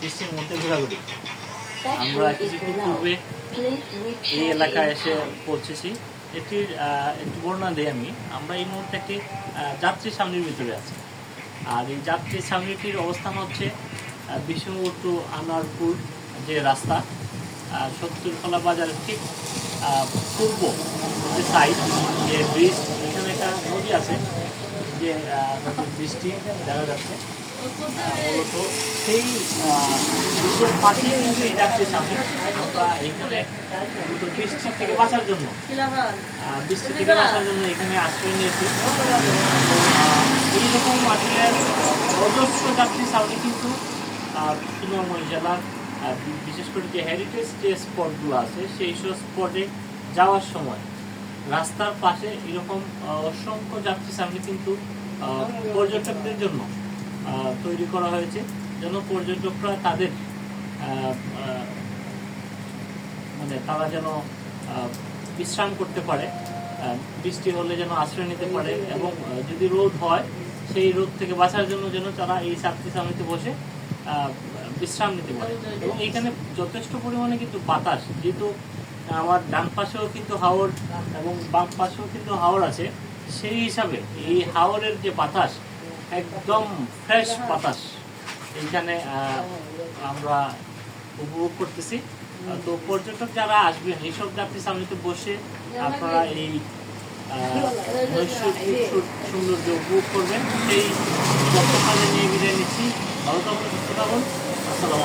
বৃষ্টির মধ্যে ঘোরাঘুরি আমরা কিছুক্ষণ পূর্বে এই এলাকায় এসে পৌঁছেছি এটির একটু বর্ণনা দিই আমি। আমরা এই মুহূর্তে একটি যাত্রী সামনের ভিতরে আছি। আর এই যাত্রী সামনেটির অবস্থান হচ্ছে বিষ্ণুপুর টু আনোয়ারপুর যে রাস্তা আহ, সত্তরকলা বাজারের ঠিক পূর্ব যে সাইড যে ব্রিজ এখানে একটা নদী আছে যে বৃষ্টি দেখা যাচ্ছে। সেই দুটোর পাশে কিন্তু এই সামনে। আমরা এখানে মূলত বৃষ্টি থেকে বাঁচার জন্য বৃষ্টি থেকে বাঁচার জন্য এখানে আশ্রয় নিয়েছি। এইরকম আসলে অজস্র যাত্রী সামনে কিন্তু তৃণমূল জেলার বিশেষ করে যে হেরিটেজ যে স্পটগুলো আছে, সেই সব স্পটে যাওয়ার সময় রাস্তার পাশে এরকম অসংখ্য যাত্রী সামনে কিন্তু পর্যটকদের জন্য তৈরি করা হয়েছে। যেন পর্যটকরা তাদের মানে তারা যেন বিশ্রাম করতে পারে বৃষ্টি হলে যেন আশ্রয় নিতে পারে এবং যদি রোদ হয়, সেই রোদ থেকে বাঁচার জন্য যেন তারা এই ছাত্রী সামনেতে বসে বিশ্রাম নিতে পারে। এবং এখানে যথেষ্ট পরিমাণে কিন্তু বাতাস, যেহেতু আমার ডান পাশেও কিন্তু হাওর এবং বাম পাশেও কিন্তু হাওর আছে, সেই হিসাবে এই হাওরের যে বাতাস একদম ফ্রেশ বাতাস। এইখানে আমরা উপভোগ করতেছি। তো পর্যটক যারা আসবেন এইসব যাত্রী সামনেতে বসে আপনারা এই সৌন্দর্য উপভোগ করবেন। সেই নিয়ে বিদায় নিচ্ছি। ভালো থাকুন, সুস্থ থাকুন। আসসালাম